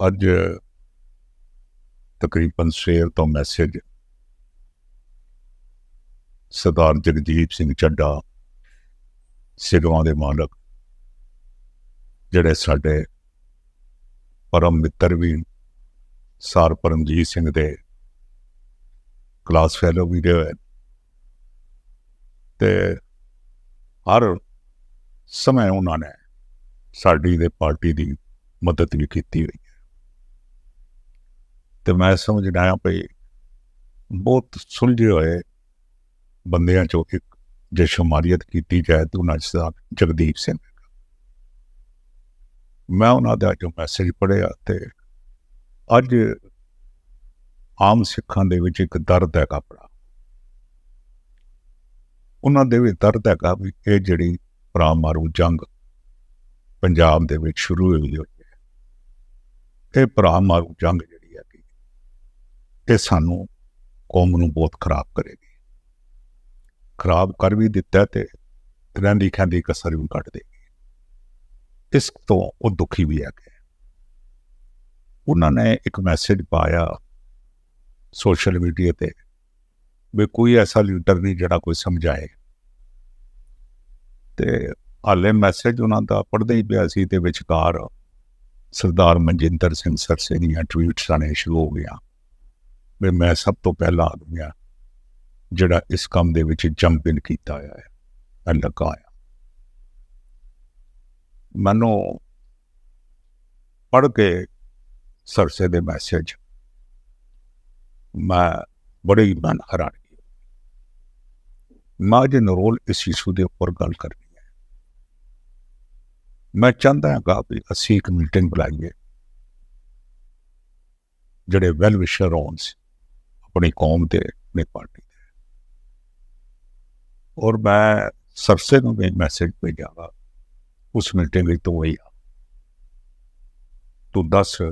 ਅੱਜ ਤਕਰੀਬਨ ਸ਼ੇਰ ਤੋਂ ਮੈਸੇਜ ਸਰਦਾਰ ਜਗਜੀਤ ਸਿੰਘ ਚੱਡਾ ਸਿਰੋਂ ਦੇ ਮਾਲਕ, ਜਿਹੜੇ ਸਾਡੇ ਪਰਮ ਮਿੱਤਰ ਵੀ, ਸਰ ਪਰਮਜੀਤ ਸਿੰਘ ਦੇ ਕਲਾਸ ਫੈਲੋ ਵੀ ਰਹੇ ਤੇ ਹਰ ਸਮੇਂ ਉਹਨਾਂ ਨੇ ਸਾਡੀ ਦੇ ਪਾਰਟੀ ਦੀ ਮਦਦ ਵੀ ਕੀਤੀ ਹੋਈ। ਤੇ ਮੈਂ ਸਮਝਦਾ ਹਾਂ ਭਈ ਬਹੁਤ ਸੁਲਝੇ ਹੋਏ ਬੰਦਿਆਂ ਚੋਂ ਇੱਕ ਜੇ ਸ਼ਮਾਰੀਅਤ ਕੀਤੀ ਜਾਏ ਤਾਂ ਉਹਨਾਂ ਦਾ ਜਗਦੀਪ ਸਿੰਘ। ਮੈਂ ਉਹਨਾਂ ਦਾ ਜੋ ਮੈਸੇਜ ਪੜਿਆ ਤੇ ਅੱਜ ਆਮ ਸਿੱਖਾਂ ਦੇ ਵਿੱਚ ਇੱਕ ਦਰਦ ਹੈ ਕਪੜਾ। ਉਹਨਾਂ ਦੇ ਵੀ ਦਰਦ ਹੈਗਾ ਵੀ ਇਹ ਜਿਹੜੀ ਭਰਾ ਮਾਰੂ ਜੰਗ ਪੰਜਾਬ ਦੇ ਵਿੱਚ ਸ਼ੁਰੂ ਹੋਈ ਹੋਈ ਹੈ। ਇਹ ਭਰਾ ਮਾਰੂ ਜੰਗ ਜਿਹੜੀ ਸਾਨੂੰ ਕੌਮ ਨੂੰ ਬਹੁਤ ਖਰਾਬ ਕਰੇਗੀ। ਖਰਾਬ ਕਰ ਵੀ ਦਿੱਤਾ ਤੇ ਰਹਿੰਦੀ ਖਾਂਦੀ ਕਸਰ ਵੀ ਕੱਢ ਦੇਗੀ। ਇਸ ਤੋਂ ਉਹ ਦੁਖੀ ਵੀ ਆ। ਗਏ ਉਹਨਾਂ ਨੇ ਇੱਕ ਮੈਸੇਜ ਪਾਇਆ ਸੋਸ਼ਲ ਮੀਡੀਆ ਤੇ ਵੀ ਕੋਈ ਐਸਾ ਲੀਡਰ ਨਹੀਂ ਜਿਹੜਾ ਕੋਈ ਸਮਝਾਏ। ਤੇ ਹਾਲੇ ਮੈਸੇਜ ਉਹਨਾਂ ਦਾ ਪੜਦੇ ਹੀ ਪਿਆ ਸੀ ਤੇ ਵਿਚਕਾਰ ਸਰਦਾਰ ਮਨਜਿੰਦਰ ਸਿੰਘ ਸਰਸੇ ਦੀਆਂ ਟਵੀਟਸ ਆਣੇ ਸ਼ੁਰੂ ਹੋ ਗਿਆ ਵੀ ਮੈਂ ਸਭ ਤੋਂ ਪਹਿਲਾ ਆਦਮੀ ਆ ਜਿਹੜਾ ਇਸ ਕੰਮ ਦੇ ਵਿੱਚ ਜੰਪ ਇਨ ਕੀਤਾ ਹੋਇਆ ਹੈ ਮੈਂ ਲਗਾਇਆ ਮਨੋ ਪੜ ਕੇ ਸਰਸੇ ਦੇ ਮੈਸੇਜ ਮੈਂ ਬੜੇ ਹੀ ਮਨ ਹੈਰਾਨ ਗਿਆ ਮੈਂ ਜਨ ਰੋਲ ਇਸ ਇਸ਼ੂ ਦੇ ਉੱਪਰ ਗੱਲ ਕਰਨੀ ਹੈ। ਮੈਂ ਚਾਹੁੰਦਾ ਹਾਂ ਕਿ ਅਸੀਂ ਇੱਕ ਮੀਟਿੰਗ ਬੁਲਾਈਏ, ਜਿਹੜੇ ਵੈਲ ਵਿਸ਼ਰ ਹੋਣ ਆਪਣੀ ਕੌਮ ਤੇ ਆਪਣੀ ਪਾਰਟੀ ਦੇ। ਔਰ ਮੈਂ ਸਰਸੇ ਨੂੰ ਵੀ ਮੈਸੇਜ ਭੇਜਾਂਗਾ ਉਸ ਮੀਟਿੰਗ ਵਿੱਚ ਤੋਂ ਵਈ ਤੂੰ ਦੱਸ,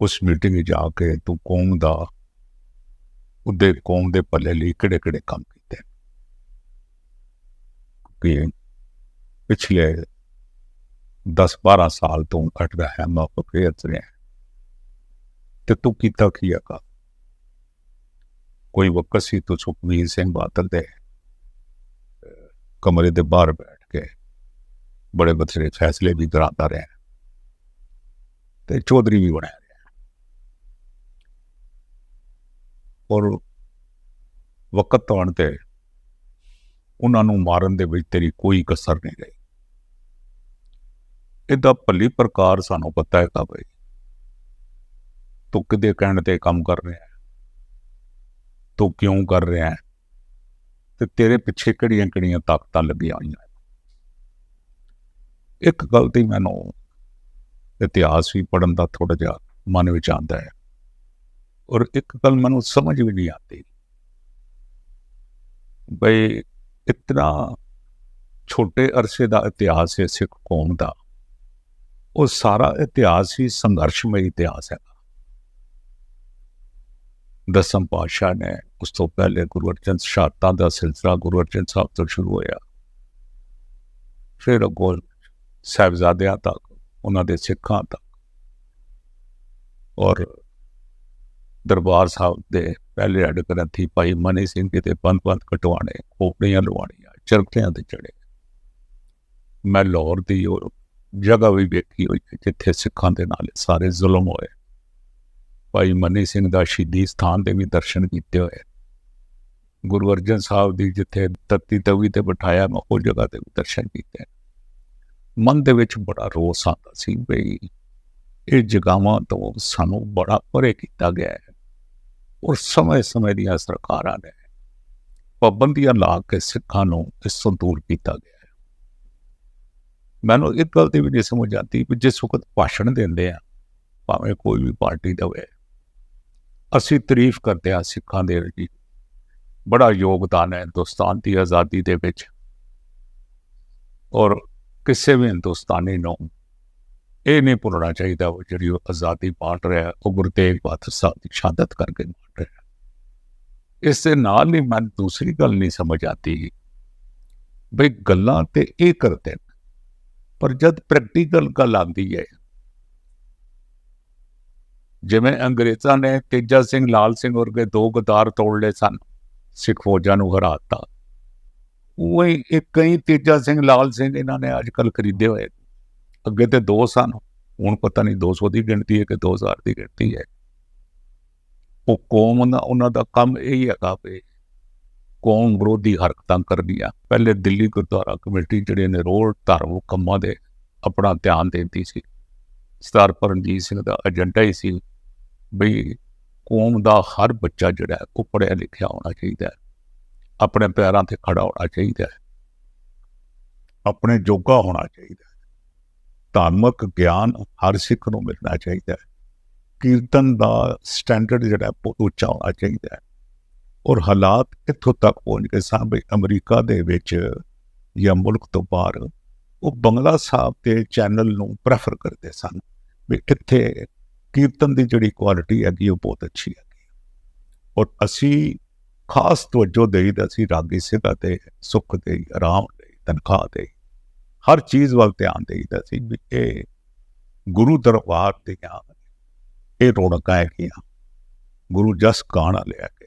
ਉਸ ਮੀਟਿੰਗ ਵਿੱਚ ਜਾ ਕੇ ਤੂੰ ਕੌਮ ਦਾ, ਉਹਦੇ ਕੌਮ ਦੇ ਪੱਲੇ ਲਈ ਕਿਹੜੇ ਕਿਹੜੇ ਕੰਮ ਕੀਤੇ? ਕਿ ਪਿਛਲੇ 10 12 ਸਾਲ ਤੋਂ ਘਟ ਰਿਹਾ ਹੈ ਮੈਂ ਰਿਹਾ ਤੇ ਤੂੰ ਕੀਤਾ ਕੀ ਆਕਾ ਕੋਈ ਵਕਤ ਸੀ ਤੂੰ ਸੁਖਵੀਰ ਸਿੰਘ ਬਾਦਲ ਦੇ ਕਮਰੇ ਦੇ ਬਾਹਰ ਬੈਠ ਕੇ ਬੜੇ ਬਥੇਰੇ ਫੈਸਲੇ ਵੀ ਕਰਾਉਂਦਾ ਰਿਹਾ ਤੇ ਚੌਧਰੀ ਵੀ ਬਣਿਆ ਰਿਹਾ। ਔਰ ਵਕਤ ਆਉਣ ਤੇ ਉਹਨਾਂ ਨੂੰ ਮਾਰਨ ਦੇ ਵਿੱਚ ਤੇਰੀ ਕੋਈ ਕਸਰ ਨਹੀਂ ਰਹੀ। ਇਹਦਾ ਭਲੀ ਪ੍ਰਕਾਰ ਸਾਨੂੰ ਪਤਾ ਹੈ ਕਾ ਬਈ, ਤੂੰ ਕਿਦੇ ਕਹਿਣ ਤੇ ਕੰਮ ਕਰ ਰਿਹਾ ਤੂੰ ਕਿਉਂ ਕਰ ਰਿਹਾ ਹੈ? ਤੇ ਤੇਰੇ ਪਿੱਛੇ ਕਿਹੜੀਆਂ ਕਿਹੜੀਆਂ ਤਾਕਤਾਂ ਲੱਗੀਆਂ ਹੋਈਆਂ ਇੱਕ ਗੱਲ ਗਲਤੀ ਮੈਨੂੰ ਇਤਿਹਾਸ ਵੀ ਪੜਨ ਦਾ ਥੋੜਾ ਜਿਹਾ ਮਨ ਵਿੱਚ ਆਉਂਦਾ ਹੈ ਔਰ ਇੱਕ ਗੱਲ ਮੈਨੂੰ ਸਮਝ ਵੀ ਨਹੀਂ ਆਉਂਦੀ। ਬਈ ਇਤਨਾ ਛੋਟੇ ਅਰਸੇ ਦਾ ਇਤਿਹਾਸ ਹੈ ਸਿੱਖ ਕੌਮ ਦਾ, ਉਹ ਸਾਰਾ ਇਤਿਹਾਸ ਹੀ ਸੰਘਰਸ਼ਮਈ ਇਤਿਹਾਸ ਹੈ ਦਸਮ ਪਾਤਸ਼ਾਹ ਨੇ ਉਸ ਤੋਂ ਪਹਿਲੇ ਗੁਰੂ ਅਰਜਨ ਸ਼ਹਾਦਤਾਂ ਦਾ ਸਿਲਸਿਲਾ ਗੁਰੂ ਅਰਜਨ ਸਾਹਿਬ ਤੋਂ ਸ਼ੁਰੂ ਹੋਇਆ। ਫਿਰ ਅਗੋਂ ਸਾਹਿਬਜ਼ਾਦਿਆਂ ਤੱਕ, ਉਹਨਾਂ ਦੇ ਸਿੱਖਾਂ ਤੱਕ ਔਰ ਦਰਬਾਰ ਸਾਹਿਬ ਦੇ ਪਹਿਲੇ ਅੜ ਗ੍ਰੰਥੀ ਭਾਈ ਮਨੀ ਸਿੰਘ ਜੀ ਦੇ ਪੰਜ ਪੰਜ ਕਟਵਾਣੇ ਖੋਪੜੀਆਂ ਲਵਾਣੀਆਂ ਚਰਖਿਆਂ ਤੇ ਚੜੇ ਮੈਂ ਲਾਹੌਰ ਦੀ ਉਹ ਜਗ੍ਹਾ ਵੀ ਵੇਖੀ ਹੋਈ, ਜਿੱਥੇ ਸਿੱਖਾਂ ਦੇ ਨਾਲ ਸਾਰੇ ਜ਼ੁਲਮ ਹੋਏ। ਭਾਈ ਮਨੀ ਸਿੰਘ ਦਾ ਸ਼ਹੀਦੀ ਸਥਾਨ ਦੇ ਵੀ ਦਰਸ਼ਨ ਕੀਤੇ ਹੋਏ। ਗੁਰੂ ਅਰਜਨ ਸਾਹਿਬ ਦੀ ਜਿੱਥੇ ਤਤੀ ਤਵੀ ਤੇ ਬਿਠਾਇਆ ਮੈਂ, ਉਹ ਜਗ੍ਹਾ ਤੇ ਵੀ ਦਰਸ਼ਨ ਕੀਤੇ। ਮਨ ਦੇ ਵਿੱਚ ਬੜਾ ਰੋਸ ਆਉਂਦਾ ਸੀ ਬਈ ਇਹ ਜਗਾਵਾਂ ਤੋਂ ਸਾਨੂੰ ਬੜਾ ਪਰੇ ਕੀਤਾ ਗਿਆ ਹੈ ਔਰ ਸਮੇਂ-ਸਮੇਂ ਦੀਆਂ ਸਰਕਾਰਾਂ ਨੇ ਪਾਬੰਦੀਆਂ ਲਾ ਕੇ ਸਿੱਖਾਂ ਨੂੰ ਇਸ ਤੋਂ ਦੂਰ ਕੀਤਾ ਗਿਆ ਹੈ। ਮੈਨੂੰ ਇੱਕ ਗੱਲ ਤੇ ਵੀ ਨਹੀਂ ਸਮਝ ਆਉਂਦੀ ਕਿ ਜਿਸ ਵਕਤ ਭਾਸ਼ਣ ਦਿੰਦੇ ਆ, ਭਾਵੇਂ ਕੋਈ ਵੀ ਪਾਰਟੀ ਦਾ ਹੋਵੇ ਅਸੀਂ ਤਾਰੀਫ ਕਰਦੇ ਹਾਂ ਸਿੱਖਾਂ ਦੇ ਜੀ ਬੜਾ ਯੋਗਦਾਨ ਹੈ ਹਿੰਦੁਸਤਾਨ ਦੀ ਆਜ਼ਾਦੀ ਦੇ ਵਿੱਚ। ਔਰ ਕਿਸੇ ਵੀ ਹਿੰਦੁਸਤਾਨੀ ਨੂੰ ਇਹ ਨਹੀਂ ਭੁੱਲਣਾ ਚਾਹੀਦਾ ਉਹ ਜਿਹੜੀ ਉਹ ਆਜ਼ਾਦੀ ਪਾਟ ਰਿਹਾ ਉਹ ਗੁਰੂ ਤੇਗ ਬਹਾਦਰ ਸਾਹਿਬ ਦੀ ਸ਼ਹਾਦਤ ਕਰਕੇ ਪਾਟ ਰਿਹਾ ਇਸ ਦੇ ਨਾਲ ਹੀ ਮਨ ਦੂਸਰੀ ਗੱਲ ਨਹੀਂ ਸਮਝ ਆਤੀ ਬਈ ਗੱਲਾਂ ਤੇ ਇਹ ਕਰਦੇ ਪਰ ਜਦ ਪ੍ਰੈਕਟੀਕਲ ਗੱਲ ਆਉਂਦੀ ਹੈ ਜਿਵੇਂ ਅੰਗਰੇਜ਼ਾਂ ਨੇ ਤੇਜਾ ਸਿੰਘ, ਲਾਲ ਸਿੰਘ ਵਰਗੇ ਦੋ ਗਦਾਰ ਤੋੜ ਲਏ ਸਨ, ਸਿੱਖ ਫੌਜਾਂ ਨੂੰ ਹਰਾਤਾ। ਉਹ ਇੱਕ ਕਈ ਤੇਜਾ ਸਿੰਘ, ਲਾਲ ਸਿੰਘ ਇਹਨਾਂ ਨੇ ਅੱਜ ਕੱਲ ਖਰੀਦੇ ਹੋਏ। ਅੱਗੇ ਤੇ ਦੋ ਸਨ, ਹੁਣ ਪਤਾ ਨਹੀਂ 200 ਦੀ ਗਿਣਤੀ ਹੈ ਕਿ 2000 ਦੀ ਗਿਣਤੀ ਹੈ। ਉਹ ਕੌਮ ਦਾ ਉਹਨਾਂ ਦਾ ਕੰਮ ਇਹ ਹੀ ਹੈਗਾ ਵੀ ਕੌਮ ਵਿਰੋਧੀ ਹਰਕਤਾਂ ਕਰਨੀਆਂ। ਪਹਿਲੇ ਦਿੱਲੀ ਗੁਰਦੁਆਰਾ ਕਮੇਟੀ ਜਿਹੜੇ ਨੇ, ਰੋਲ ਧਰਮ ਕੰਮਾਂ ਦੇ ਆਪਣਾ ਧਿਆਨ ਦਿੰਦੀ ਸੀ। ਸਰਦਾਰ ਪਰਮਜੀਤ ਸਿੰਘ ਦਾ ਏਜੰਡਾ ਹੀ ਸੀ ਬਈ ਕੌਮ ਦਾ ਹਰ ਬੱਚਾ ਜਿਹੜਾ ਉਹ ਪੜ੍ਹਿਆ ਲਿਖਿਆ ਹੋਣਾ ਚਾਹੀਦਾ ਹੈ। ਆਪਣੇ ਪੈਰਾਂ ਤੇ ਖੜਾ ਹੋਣਾ ਚਾਹੀਦਾ ਹੈ। ਆਪਣੇ ਜੋਗਾ ਹੋਣਾ ਚਾਹੀਦਾ ਹੈ। ਧਾਰਮਿਕ ਗਿਆਨ ਹਰ ਸਿੱਖ ਨੂੰ ਮਿਲਣਾ ਚਾਹੀਦਾ ਹੈ। ਕੀਰਤਨ ਦਾ ਸਟੈਂਡਰਡ ਜਿਹੜਾ ਬਹੁਤ ਉੱਚਾ ਹੋਣਾ ਚਾਹੀਦਾ ਹੈ। ਔਰ ਹਾਲਾਤ ਇੱਥੋਂ ਤੱਕ ਪਹੁੰਚ ਗਏ ਸਨ ਵੀ ਅਮਰੀਕਾ ਦੇ ਵਿੱਚ ਜਾਂ ਮੁਲਕ ਤੋਂ ਬਾਹਰ, ਉਹ ਬੰਗਲਾ ਸਾਹਿਬ ਦੇ ਚੈਨਲ ਨੂੰ ਪ੍ਰੈਫਰ ਕਰਦੇ ਸਨ। ਵੀ ਇੱਥੇ ਕੀਰਤਨ ਦੀ ਜਿਹੜੀ ਕੁਆਲਿਟੀ ਹੈਗੀ ਉਹ ਬਹੁਤ ਅੱਛੀ ਹੈਗੀ ਔਰ ਅਸੀਂ ਖਾਸ ਤਵੱਜੋ ਦੇਈਦਾ ਸੀ ਰਾਗੀ ਸਿੱਖਾ ਤੇ ਸੁੱਖ 'ਤੇ ਆਰਾਮ 'ਤੇ ਤਨਖਾਹ 'ਤੇ ਹਰ ਚੀਜ਼ ਵੱਲ ਧਿਆਨ ਦੇਈਦਾ ਸੀ ਵੀ ਇਹ ਗੁਰੂ ਦਰਬਾਰ ਦੀਆਂ ਇਹ ਰੌਣਕਾਂ ਹੈਗੀਆਂ, ਗੁਰੂ ਜਸ ਕਾਣਾ ਲਿਆ ਕੇ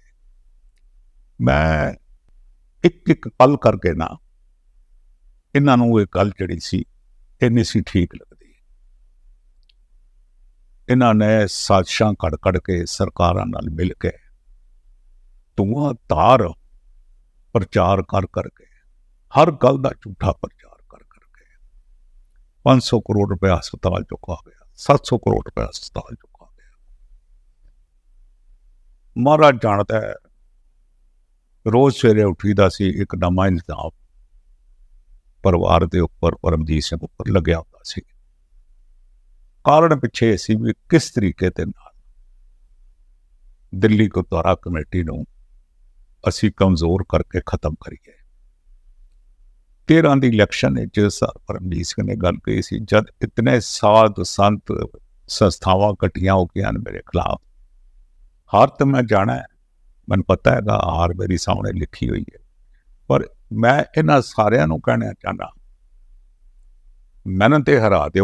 ਮੈਂ ਇੱਕ ਇੱਕ ਪਲ ਕਰਕੇ ਨਾ, ਇਹਨਾਂ ਨੂੰ ਇਹ ਗੱਲ ਜਿਹੜੀ ਸੀ, ਇਹ ਨਹੀਂ ਸੀ ਠੀਕ ਲੱਗਦੀ। ਇਹਨਾਂ ਨੇ ਸਾਜ਼ਿਸ਼ਾਂ ਘੜ ਘੜ ਕੇ ਸਰਕਾਰਾਂ ਨਾਲ ਮਿਲ ਕੇ ਧੂਆਂ ਧਾਰ ਪ੍ਰਚਾਰ ਕਰ ਕਰਕੇ ਹਰ ਗੱਲ ਦਾ ਝੂਠਾ ਪ੍ਰਚਾਰ ਕਰ ਕਰਕੇ 500 ਕਰੋੜ ਰੁਪਏ ਹਸਪਤਾਲ ਚੁੱਕਾ ਗਿਆ 700 ਕਰੋੜ ਰੁਪਏ ਹਸਪਤਾਲ ਚੁੱਕਾ ਗਿਆ। ਮਹਾਰਾਜ ਜਾਣਦਾ ਹੈ, ਰੋਜ਼ ਸਵੇਰੇ ਉੱਠੀਦਾ ਸੀ, ਇੱਕ ਨਵਾਂ ਇਲਜ਼ਾਮ ਪਰਿਵਾਰ ਦੇ ਉੱਪਰ, ਪਰਮਜੀਤ ਸਿੰਘ ਉੱਪਰ ਲੱਗਿਆ ਹੁੰਦਾ ਸੀ। ਕਾਰਨ ਪਿੱਛੇ ਸੀ ਵੀ ਕਿਸ ਤਰੀਕੇ ਦੇ ਨਾਲ ਦਿੱਲੀ ਗੁਰਦੁਆਰਾ ਕਮੇਟੀ ਨੂੰ ਅਸੀਂ ਕਮਜ਼ੋਰ ਕਰਕੇ ਖਤਮ ਕਰੀਏ। 13 ਦੀ ਇਲੈਕਸ਼ਨ ਵਿੱਚ ਸਰ ਪਰਮਜੀਤ ਸਿੰਘ ਨੇ ਗੱਲ ਕਹੀ ਸੀ, ਜਦ ਇਤਨੇ ਸਾਧ ਸੰਤ ਸੰਸਥਾਵਾਂ ਇਕੱਠੀਆਂ ਹੋ ਕੇ ਹਨ ਮੇਰੇ ਖਿਲਾਫ, ਹਾਰ ਤਾਂ ਮੈਂ ਜਾਣਾ ਮੈਨੂੰ ਪਤਾ ਹੈਗਾ, ਹਾਰ ਮੇਰੀ ਸਾਹਮਣੇ ਲਿਖੀ ਹੋਈ ਹੈ। ਪਰ ਮੈਂ ਇਹਨਾਂ ਸਾਰਿਆਂ ਨੂੰ ਕਹਿਣਾ ਚਾਹਨਾ ਮੈਨੂੰ ਤੇ ਹਰਾ ਕਿ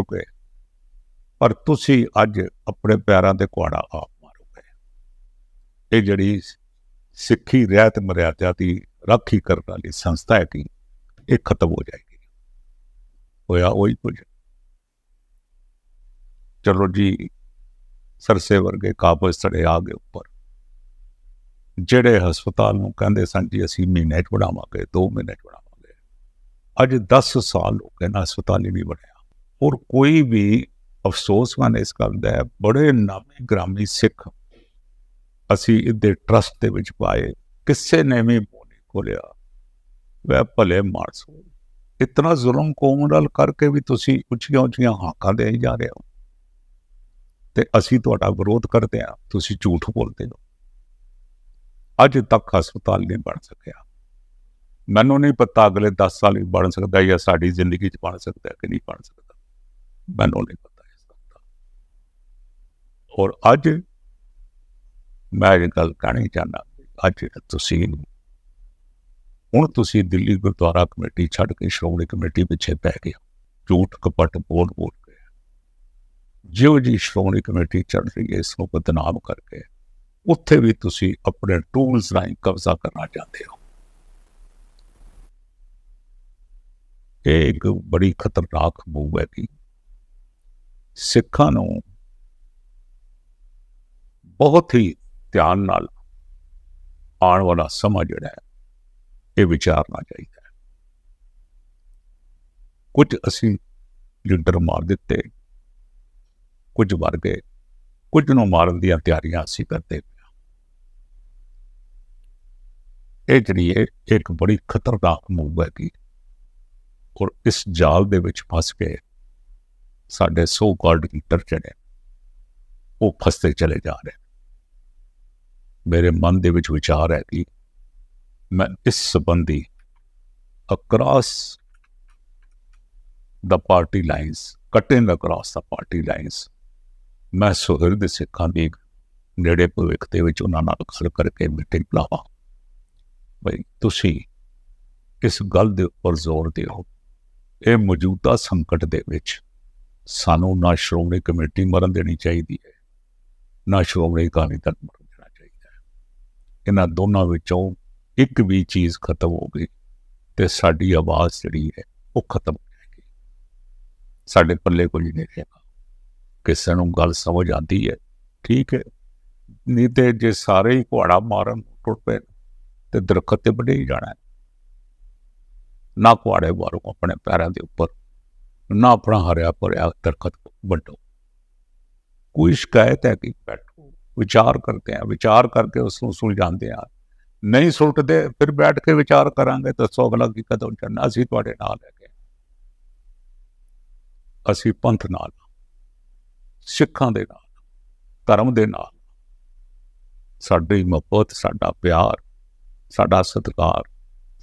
ਪਰ ਤੁਸੀਂ ਅੱਜ ਆਪਣੇ ਪੈਰਾਂ ਤੇ ਕੁਆੜਾ ਆਪ ਮਾਰੋਗੇ। ਇਹ ਜਿਹੜੀ ਸਿੱਖੀ ਰਹਿਤ ਮਰਿਆਦਾ ਦੀ ਰਾਖੀ ਕਰਨ ਵਾਲੀ ਸੰਸਥਾ ਹੈ ਕਿ ਇਹ ਖਤਮ ਹੋ ਜਾਏਗੀ। ਹੋਇਆ ਉਹੀ ਕੁਝ। ਚਲੋ ਜੀ, ਸਰਸੇ ਵਰਗੇ ਕਾਬਜ਼ ਸੜੇ ਆ ਗਏ ਉੱਪਰ। ਜਿਹੜੇ ਹਸਪਤਾਲ ਨੂੰ ਕਹਿੰਦੇ ਸਨ ਜੀ, ਅਸੀਂ ਮਹੀਨੇ ਚ ਬਣਾਵਾਂਗੇ 2 ਮਹੀਨੇ ਚ ਬਣਾਵਾਂਗੇ। ਅੱਜ 10 ਸਾਲ ਹੋ ਗਏ ਨਾ ਹਸਪਤਾਲ ਹੀ ਨਹੀਂ ਬਣਿਆ। ਔਰ ਕੋਈ ਵੀ ਅਫਸੋਸਮਨ ਇਸ ਗੱਲ ਦਾ ਹੈ, ਬੜੇ ਨਾਮੀ ਗ੍ਰਾਮੀ ਸਿੱਖ ਅਸੀਂ ਇਹਦੇ ਟਰਸਟ ਦੇ ਵਿੱਚ ਪਾਏ, ਕਿਸੇ ਨੇ ਵੀ ਮੋਨੀ ਖੋਲਿਆ ਵੈ ਭਲੇ ਮਾਰਸੋ ਇਤਨਾ ਜ਼ੁਲਮ ਕੌਮ ਨਾਲ ਕਰਕੇ ਵੀ ਤੁਸੀਂ ਉੱਚੀਆਂ ਉੱਚੀਆਂ ਹਾਕਾਂ ਦੇ ਜਾ ਰਹੇ ਹੋ। ਤੇ ਅਸੀਂ ਤੁਹਾਡਾ ਵਿਰੋਧ ਕਰਦੇ ਆ ਤੁਸੀਂ ਝੂਠ ਬੋਲਦੇ ਹੋ। ਅੱਜ ਤੱਕ ਹਸਪਤਾਲ ਨਹੀਂ ਬਣ ਸਕਿਆ। ਮੈਨੂੰ ਨਹੀਂ ਪਤਾ ਅਗਲੇ 10 ਸਾਲ ਵਿੱਚ ਬਣ ਸਕਦਾ ਜਾਂ ਸਾਡੀ ਜ਼ਿੰਦਗੀ 'ਚ ਬਣ ਸਕਦਾ ਕਿ ਨਹੀਂ ਬਣ ਸਕਦਾ। ਮੈਨੂੰ ਨਹੀਂ ਪਤਾ। ਔਰ ਅੱਜ ਮੈਂ ਇਹ ਗੱਲ ਕਹਿਣੀ ਚਾਹੁੰਦਾ, ਅੱਜ ਤੁਸੀਂ ਹੁਣ ਤੁਸੀਂ ਦਿੱਲੀ ਗੁਰਦੁਆਰਾ ਕਮੇਟੀ ਛੱਡ ਕੇ ਸ਼੍ਰੋਮਣੀ ਕਮੇਟੀ ਪਿੱਛੇ ਪੈ ਗਏ ਝੂਠ ਕਪਟ ਬੋਲ ਬੋਲ ਕੇ। ਜਿਉਂ ਜੀ ਸ਼੍ਰੋਮਣੀ ਕਮੇਟੀ ਚੱਲ ਰਹੀ ਹੈ, ਇਸ ਨੂੰ ਬਦਨਾਮ ਕਰਕੇ, ਉੱਥੇ ਵੀ ਤੁਸੀਂ ਆਪਣੇ ਟੂਲਸ ਰਾਹੀਂ ਕਬਜ਼ਾ ਕਰਨਾ ਚਾਹੁੰਦੇ ਹੋ। ਇਹ ਇੱਕ ਬੜੀ ਖਤਰਨਾਕ ਮੂਵ ਹੈ ਕਿ ਸਿੱਖਾਂ ਨੂੰ ਬਹੁਤ ਹੀ ਧਿਆਨ ਨਾਲ ਆਉਣ ਵਾਲਾ ਸਮਾਂ ਜਿਹੜਾ ਹੈ, ਇਹ ਵਿਚਾਰਨਾ ਚਾਹੀਦਾ ਹੈ। ਕੁਝ ਅਸੀਂ ਲੀਡਰ ਮਾਰ ਦਿੱਤੇ, ਕੁਝ ਮਰ ਗਏ, ਕੁਝ ਨੂੰ ਮਾਰਨ ਦੀਆਂ ਤਿਆਰੀਆਂ ਅਸੀਂ ਕਰਦੇ ਇਹ ਜਿਹੜੀ ਹੈ ਇੱਕ ਬੜੀ ਖਤਰਨਾਕ ਮੂਵ ਹੈ ਕਿ ਔਰ ਇਸ ਜਾਲ ਦੇ ਵਿੱਚ ਫਸ ਕੇ ਸਾਡੇ ਸੋ ਕਾਲਡ ਲੀਡਰ ਜਿਹੜੇ, ਉਹ ਫਸਦੇ ਚਲੇ ਜਾ ਰਹੇ ਮੇਰੇ ਮਨ ਦੇ ਵਿੱਚ ਵਿਚਾਰ ਹੈ ਕਿ ਮੈਂ ਇਸ ਸੰਬੰਧੀ across the party lines cutting across the party lines ਮੈਂ ਸੁਹਿਰਦ ਸਿੱਖਾਂ ਦੀ ਨੇੜੇ ਭਵਿੱਖ ਦੇ ਵਿੱਚ ਉਹਨਾਂ ਨਾਲ ਗੱਲ ਕਰਕੇ ਮੀਟਿੰਗ ਲਾਵਾਂ। ਬਈ ਤੁਸੀਂ ਇਸ ਗੱਲ ਦੇ ਉੱਪਰ ਜ਼ੋਰ ਦਿਓ। ਇਹ ਮੌਜੂਦਾ ਸੰਕਟ ਦੇ ਵਿੱਚ ਸਾਨੂੰ ਨਾ ਸ਼੍ਰੋਮਣੀ ਕਮੇਟੀ ਮਰਨ ਦੇਣੀ ਚਾਹੀਦੀ ਹੈ, ਨਾ ਸ਼੍ਰੋਮਣੀ ਅਕਾਲੀ ਦਲ ਨੂੰ ਇਹਨਾਂ ਦੋਨਾਂ ਵਿੱਚੋਂ ਇੱਕ ਵੀ ਚੀਜ਼ ਖਤਮ ਹੋ ਗਈ ਤੇ ਸਾਡੀ ਆਵਾਜ਼ ਜਿਹੜੀ ਹੈ ਉਹ ਖਤਮ ਹੋ ਜਾਏਗੀ। ਸਾਡੇ ਪੱਲੇ ਕੁਝ ਨਹੀਂ ਰਹੇਗਾ ਕਿਸੇ ਨੂੰ ਗੱਲ ਸਮਝ ਆਉਂਦੀ ਹੈ, ਠੀਕ ਹੈ। ਨਹੀਂ ਤੇ ਜੇ ਸਾਰੇ ਹੀ ਘੋੜਾ ਮਾਰਨ ਟੁੱਟ ਪਏ ਤੇ ਦਰਖਤ ਤੇ ਵੱਢੇ ਹੀ ਜਾਣਾ ਨਾ ਘੋੜੇ ਮਾਰੋ ਆਪਣੇ ਪੈਰਾਂ ਦੇ ਉੱਪਰ, ਨਾ ਆਪਣਾ ਹਰਿਆ ਭਰਿਆ ਦਰਖਤ ਵੱਢੋ। ਕੋਈ ਸ਼ਿਕਾਇਤ ਹੈ ਕਿ ਬੈਠੋ। ਵਿਚਾਰ ਕਰਦੇ ਆ, ਵਿਚਾਰ ਕਰਕੇ ਉਸ ਨੂੰ ਸੁਲਝਾਉਂਦੇ ਆ। ਨਹੀਂ ਸੁਲਟਦੇ, ਫਿਰ ਬੈਠ ਕੇ ਵਿਚਾਰ ਕਰਾਂਗੇ ਦੱਸੋ ਅਗਲਾ ਕੀ ਕਦਮ ਚੱਲਣਾ ਅਸੀਂ ਤੁਹਾਡੇ ਨਾਲ ਹੈਗੇ ਅਸੀਂ ਪੰਥ ਨਾਲ ਸਿੱਖਾਂ ਦੇ ਨਾਲ ਧਰਮ ਦੇ ਨਾਲ ਸਾਡੀ ਮੁਹੱਬਤ, ਸਾਡਾ ਪਿਆਰ, ਸਾਡਾ ਸਤਿਕਾਰ,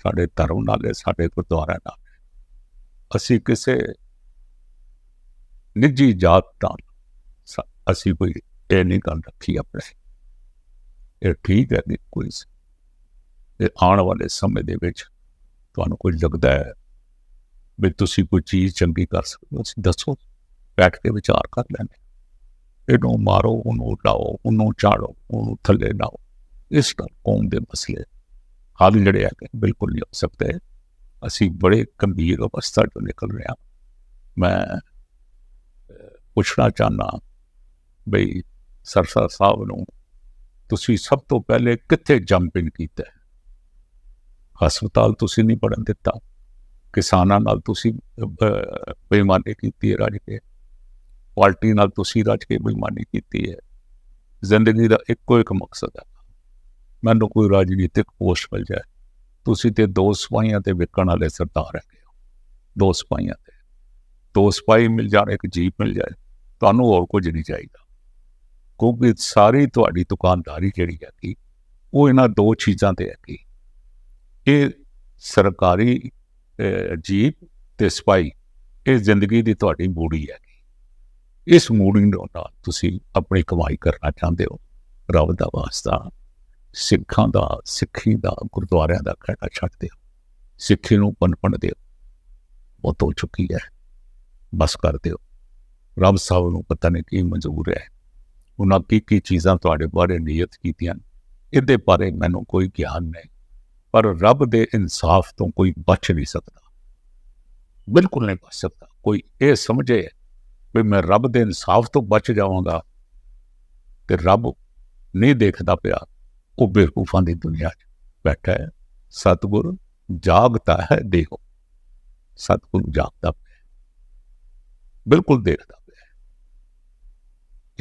ਸਾਡੇ ਧਰਮ ਨਾਲ ਸਾਡੇ ਗੁਰਦੁਆਰਾ ਨਾਲ ਅਸੀਂ ਕਿਸੇ ਨਿੱਜੀ ਜਾਤ ਨਾਲ, ਸ- ਅਸੀਂ ਕੋਈ ਇਹ ਨਹੀਂ ਗੱਲ ਰੱਖੀ ਆਪਣੇ। ਇਹ ਠੀਕ ਹੈ ਕਿ ਕੋਈ ਸ- ਇਹ ਆਉਣ ਵਾਲੇ ਸਮੇਂ ਦੇ ਵਿੱਚ ਤੁਹਾਨੂੰ ਕੋਈ ਲੱਗਦਾ ਹੈ ਵੀ ਤੁਸੀਂ ਕੋਈ ਚੀਜ਼ ਚੰਗੀ ਕਰ ਸਕਦੇ ਹੋ, ਤੁਸੀਂ ਦੱਸੋ, ਬੈਠ ਕੇ ਵਿਚਾਰ ਕਰ ਲੈਣੇ ਇਹਨੂੰ ਮਾਰੋ, ਉਹਨੂੰ ਉਡਾਓ ਉਹਨੂੰ ਝਾੜੋ, ਉਹਨੂੰ ਥੱਲੇ ਲਾਓ। ਇਸ ਤਰ੍ਹਾਂ ਕੌਮ ਦੇ ਮਸਲੇ ਹੱਲ ਜਿਹੜੇ ਆ ਬਿਲਕੁਲ ਨਹੀਂ ਹੋ ਸਕਦੇ। ਅਸੀਂ ਬੜੇ ਗੰਭੀਰ ਅਵਸਥਾ ਚੋਂ ਨਿਕਲ ਰਹੇ ਹਾਂ। ਮੈਂ ਪੁੱਛਣਾ ਚਾਹਨਾ ਬਈ ਸਰਸਾ ਸਾਹਿਬ ਨੂੰ ਤੁਸੀਂ ਸਭ ਤੋਂ ਪਹਿਲੇ ਕਿੱਥੇ ਜੰਪ ਇਨ ਕੀਤਾ ਹਸਪਤਾਲ ਤੁਸੀਂ ਨਹੀਂ ਪੜਨ ਦਿੱਤਾ। ਕਿਸਾਨਾਂ ਨਾਲ ਤੁਸੀਂ ਬੇਈਮਾਨੀ ਕੀਤੀ ਹੈ ਰਜ ਕੇ। ਪਾਰਟੀ ਨਾਲ ਤੁਸੀਂ ਰਜ ਕੇ ਬੇਈਮਾਨੀ ਕੀਤੀ ਹੈ। ਜ਼ਿੰਦਗੀ ਦਾ ਇੱਕੋ ਇੱਕ ਮਕਸਦ ਹੈ। ਮੈਨੂੰ ਕੋਈ ਰਾਜਨੀਤਿਕ ਪੋਸਟ ਮਿਲ ਜਾਏ। ਤੁਸੀਂ ਤੇ ਦੋ ਸਿਪਾਹੀਆਂ ਤੇ ਵਿਕਣ ਵਾਲੇ ਸਰਦਾਰ ਹੈਗੇ ਹੋ। ਦੋ ਸਿਪਾਹੀਆਂ ਤੇ। ਦੋ ਸਿਪਾਹੀ ਮਿਲ ਜਾਣ, ਇੱਕ ਜੀਪ ਮਿਲ ਜਾਏ। ਤੁਹਾਨੂੰ ਹੋਰ ਕੁਝ ਨਹੀਂ ਚਾਹੀਦਾ। ਕਿਉਂਕਿ ਸਾਰੀ ਤੁਹਾਡੀ ਦੁਕਾਨਦਾਰੀ ਜਿਹੜੀ ਹੈਗੀ ਉਹ ਇਹਨਾਂ ਦੋ ਚੀਜ਼ਾਂ ਤੇ ਹੈਗੀ। ਇਹ ਸਰਕਾਰੀ ਅਹ, ਜੀਪ ਤੇ ਸਿਪਾਹੀ ਇਹ ਜ਼ਿੰਦਗੀ ਦੀ ਤੁਹਾਡੀ ਮੂੜੀ ਹੈਗੀ। ਇਸ ਮੂੜੀ ਦੇ ਨਾਲ ਤੁਸੀਂ ਆਪਣੀ ਕਮਾਈ ਕਰਨਾ ਚਾਹੁੰਦੇ ਹੋ। ਰੱਬ ਦਾ ਵਾਸਤਾ ਸਿੱਖਾਂ ਦਾ ਸਿੱਖੀ ਦਾ ਗੁਰਦੁਆਰਿਆਂ ਦਾ ਖੜਾ ਛੱਡ ਦਿਓ। ਸਿੱਖੀ ਨੂੰ ਪਨਪਣ ਦਿਓ। ਉਹ ਤੋਂ ਚੁੱਕੀ ਹੈ। ਬਸ ਕਰ ਦਿਓ। ਰੱਬ ਸਾਹਿਬ ਨੂੰ ਪਤਾ ਨਹੀਂ ਕੀ ਮਨਜ਼ੂਰ ਹੈ। ਉਹਨਾਂ ਕੀ ਕੀ ਚੀਜ਼ਾਂ ਤੁਹਾਡੇ ਬਾਰੇ ਨਿਯਤ ਕੀਤੀਆਂ ਇਹਦੇ ਬਾਰੇ ਮੈਨੂੰ ਕੋਈ ਗਿਆਨ ਨਹੀਂ। ਪਰ ਰੱਬ ਦੇ ਇਨਸਾਫ ਤੋਂ ਕੋਈ ਬਚ ਨਹੀਂ ਸਕਦਾ। ਬਿਲਕੁਲ ਨਹੀਂ ਬਚ ਸਕਦਾ। ਕੋਈ ਇਹ ਸਮਝੇ ਵੀ ਮੈਂ ਰੱਬ ਦੇ ਇਨਸਾਫ ਤੋਂ ਬਚ ਜਾਵਾਂਗਾ ਤੇ ਰੱਬ ਨਹੀਂ ਦੇਖਦਾ ਪਿਆ ਉਹ ਬੇਵਕੂਫਾਂ ਦੀ ਦੁਨੀਆ 'ਚ ਬੈਠਾ ਹੈ। ਸਤਿਗੁਰ ਜਾਗਤਾ ਹੈ, ਦੇਖੋ। ਸਤਿਗੁਰ ਜਾਗਦਾ ਪਿਆ ਬਿਲਕੁਲ ਦੇਖਦਾ।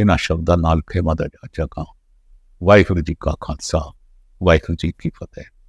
ਇਹਨਾਂ ਸ਼ਬਦਾਂ ਨਾਲ ਖੇਮਾ ਦਾ ਜਾਚਾ ਵਾਹਿਗੁਰੂ ਜੀ ਕਾ ਖਾਲਸਾ। ਵਾਹਿਗੁਰੂ ਜੀ ਕੀ ਫਤਿਹ।